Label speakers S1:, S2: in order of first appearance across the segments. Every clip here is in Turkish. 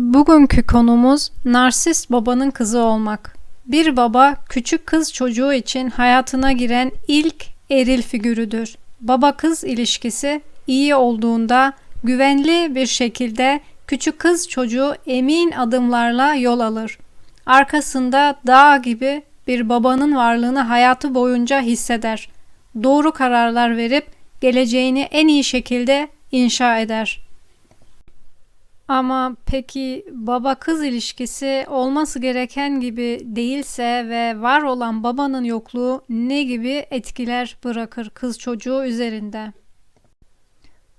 S1: Bugünkü konumuz narsist babanın kızı olmak. Bir baba küçük kız çocuğu için hayatına giren ilk eril figürüdür. Baba kız ilişkisi iyi olduğunda güvenli bir şekilde küçük kız çocuğu emin adımlarla yol alır. Arkasında dağ gibi bir babanın varlığını hayatı boyunca hisseder. Doğru kararlar verip geleceğini en iyi şekilde inşa eder. Ama peki baba kız ilişkisi olması gereken gibi değilse ve var olan babanın yokluğu ne gibi etkiler bırakır kız çocuğu üzerinde?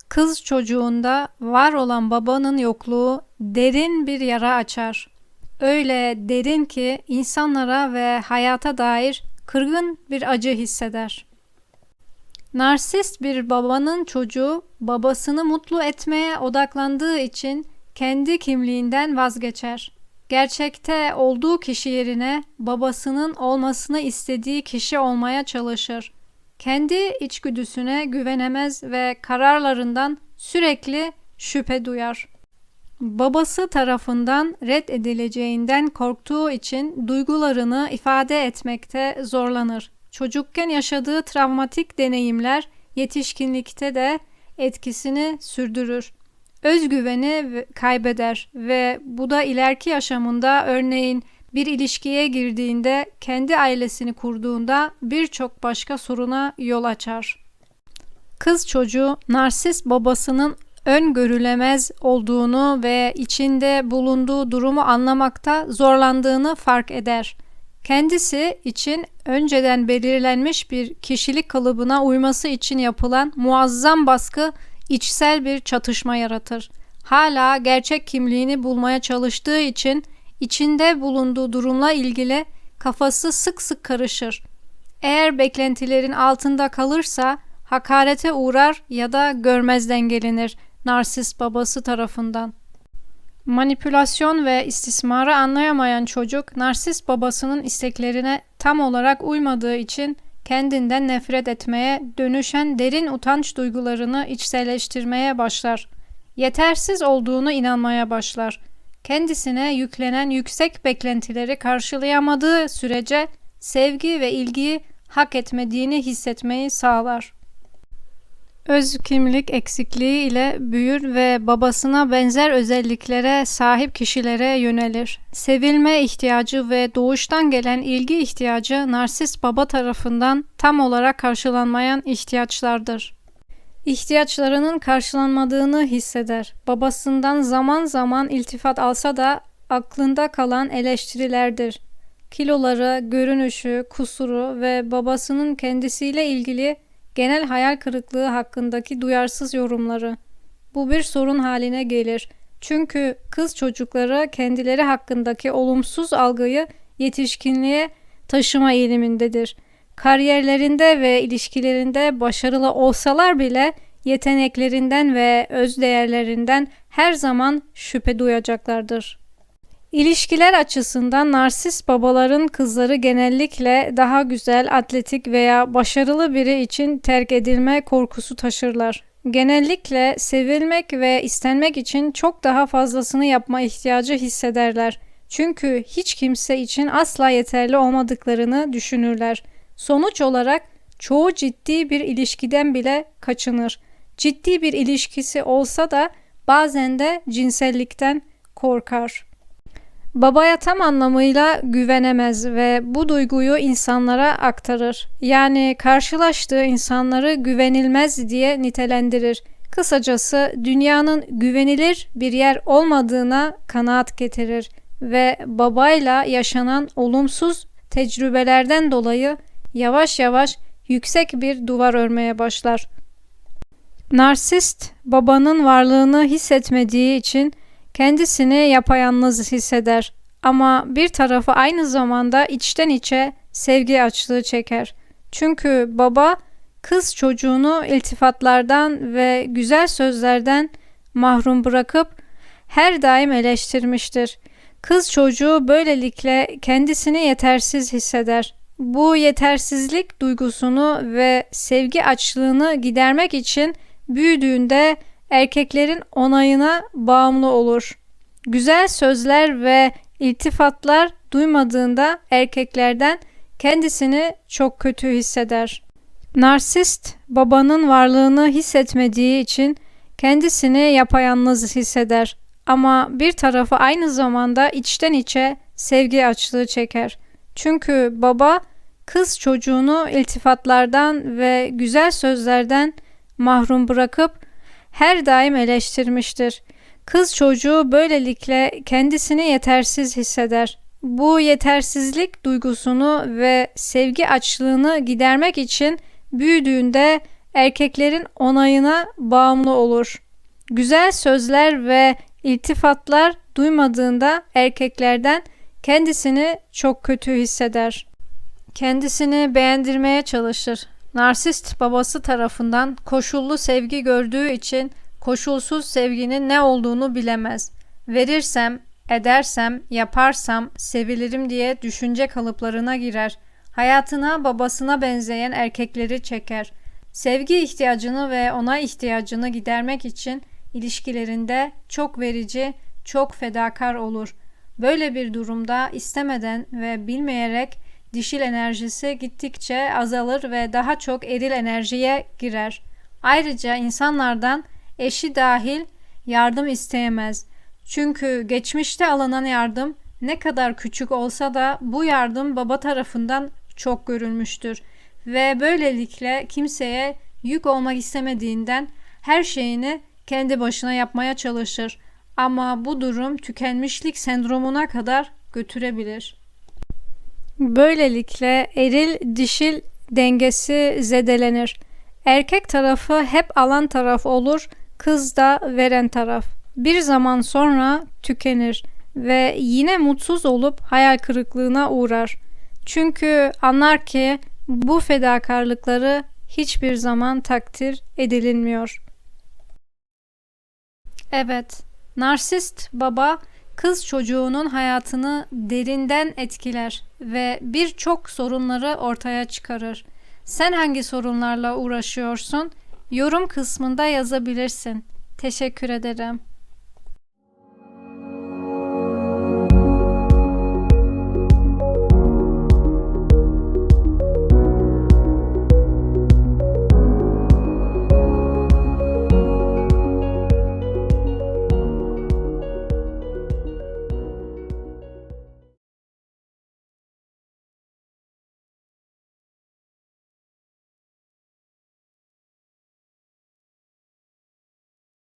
S1: Kız çocuğunda var olan babanın yokluğu derin bir yara açar. Öyle derin ki insanlara ve hayata dair kırgın bir acı hisseder. Narsist bir babanın çocuğu babasını mutlu etmeye odaklandığı için kendi kimliğinden vazgeçer. Gerçekte olduğu kişi yerine babasının olmasını istediği kişi olmaya çalışır. Kendi içgüdüsüne güvenemez ve kararlarından sürekli şüphe duyar. Babası tarafından reddedileceğinden korktuğu için duygularını ifade etmekte zorlanır. Çocukken yaşadığı travmatik deneyimler yetişkinlikte de etkisini sürdürür özgüveni kaybeder ve bu da ileriki yaşamında örneğin bir ilişkiye girdiğinde, kendi ailesini kurduğunda birçok başka soruna yol açar. Kız çocuğu narsist babasının öngörülemez olduğunu ve içinde bulunduğu durumu anlamakta zorlandığını fark eder. Kendisi için önceden belirlenmiş bir kişilik kalıbına uyması için yapılan muazzam baskı içsel bir çatışma yaratır. Hala gerçek kimliğini bulmaya çalıştığı için içinde bulunduğu durumla ilgili kafası sık sık karışır. Eğer beklentilerin altında kalırsa hakarete uğrar ya da görmezden gelinir narsist babası tarafından. Manipülasyon ve istismarı anlayamayan çocuk narsist babasının isteklerine tam olarak uymadığı için kendinden nefret etmeye, dönüşen derin utanç duygularını içselleştirmeye başlar. Yetersiz olduğunu inanmaya başlar. Kendisine yüklenen yüksek beklentileri karşılayamadığı sürece sevgi ve ilgiyi hak etmediğini hissetmeyi sağlar. Öz kimlik eksikliği ile büyür ve babasına benzer özelliklere sahip kişilere yönelir. Sevilme ihtiyacı ve doğuştan gelen ilgi ihtiyacı narsist baba tarafından tam olarak karşılanmayan ihtiyaçlardır. İhtiyaçlarının karşılanmadığını hisseder. Babasından zaman zaman iltifat alsa da aklında kalan eleştirilerdir. Kiloları, görünüşü, kusuru ve babasının kendisiyle ilgili genel hayal kırıklığı hakkındaki duyarsız yorumları. Bu bir sorun haline gelir. Çünkü kız çocukları kendileri hakkındaki olumsuz algıyı yetişkinliğe taşıma eğilimindedir. Kariyerlerinde ve ilişkilerinde başarılı olsalar bile yeteneklerinden ve öz değerlerinden her zaman şüphe duyacaklardır. İlişkiler açısından narsist babaların kızları genellikle daha güzel, atletik veya başarılı biri için terk edilme korkusu taşırlar. Genellikle sevilmek ve istenmek için çok daha fazlasını yapma ihtiyacı hissederler. Çünkü hiç kimse için asla yeterli olmadıklarını düşünürler. Sonuç olarak çoğu ciddi bir ilişkiden bile kaçınır. Ciddi bir ilişkisi olsa da bazen de cinsellikten korkar. Babaya tam anlamıyla güvenemez ve bu duyguyu insanlara aktarır. Yani karşılaştığı insanları güvenilmez diye nitelendirir. Kısacası dünyanın güvenilir bir yer olmadığına kanaat getirir ve babayla yaşanan olumsuz tecrübelerden dolayı yavaş yavaş yüksek bir duvar örmeye başlar. Narsist babanın varlığını hissetmediği için kendisini yapayalnız hisseder ama bir tarafı aynı zamanda içten içe sevgi açlığı çeker. Çünkü baba kız çocuğunu iltifatlardan ve güzel sözlerden mahrum bırakıp her daim eleştirmiştir. Kız çocuğu böylelikle kendisini yetersiz hisseder. Bu yetersizlik duygusunu ve sevgi açlığını gidermek için büyüdüğünde erkeklerin onayına bağımlı olur. Güzel sözler ve iltifatlar duymadığında erkeklerden kendisini çok kötü hisseder. Narsist babanın varlığını hissetmediği için kendisini yapayalnız hisseder. Ama bir tarafı aynı zamanda içten içe sevgi açlığı çeker. Çünkü baba kız çocuğunu iltifatlardan ve güzel sözlerden mahrum bırakıp her daim eleştirmiştir. Kız çocuğu böylelikle kendisini yetersiz hisseder. Bu yetersizlik duygusunu ve sevgi açlığını gidermek için büyüdüğünde erkeklerin onayına bağımlı olur. Güzel sözler ve iltifatlar duymadığında erkeklerden kendisini çok kötü hisseder. Kendisini beğendirmeye çalışır. Narsist babası tarafından koşullu sevgi gördüğü için koşulsuz sevginin ne olduğunu bilemez. Verirsem, edersem, yaparsam sevilirim diye düşünce kalıplarına girer. Hayatına babasına benzeyen erkekleri çeker. Sevgi ihtiyacını ve ona ihtiyacını gidermek için ilişkilerinde çok verici, çok fedakar olur. Böyle bir durumda istemeden ve bilmeyerek dişil enerjisi gittikçe azalır ve daha çok eril enerjiye girer. Ayrıca insanlardan eşi dahil yardım isteyemez. Çünkü geçmişte alınan yardım ne kadar küçük olsa da bu yardım baba tarafından çok görülmüştür ve böylelikle kimseye yük olmak istemediğinden her şeyini kendi başına yapmaya çalışır. Ama bu durum tükenmişlik sendromuna kadar götürebilir. Böylelikle eril dişil dengesi zedelenir. Erkek tarafı hep alan taraf olur, kız da veren taraf. Bir zaman sonra tükenir ve yine mutsuz olup hayal kırıklığına uğrar. Çünkü anlar ki bu fedakarlıkları hiçbir zaman takdir edilmiyor. Evet, narsist baba kız çocuğunun hayatını derinden etkiler ve birçok sorunları ortaya çıkarır. Sen hangi sorunlarla uğraşıyorsun? Yorum kısmında yazabilirsin. Teşekkür ederim.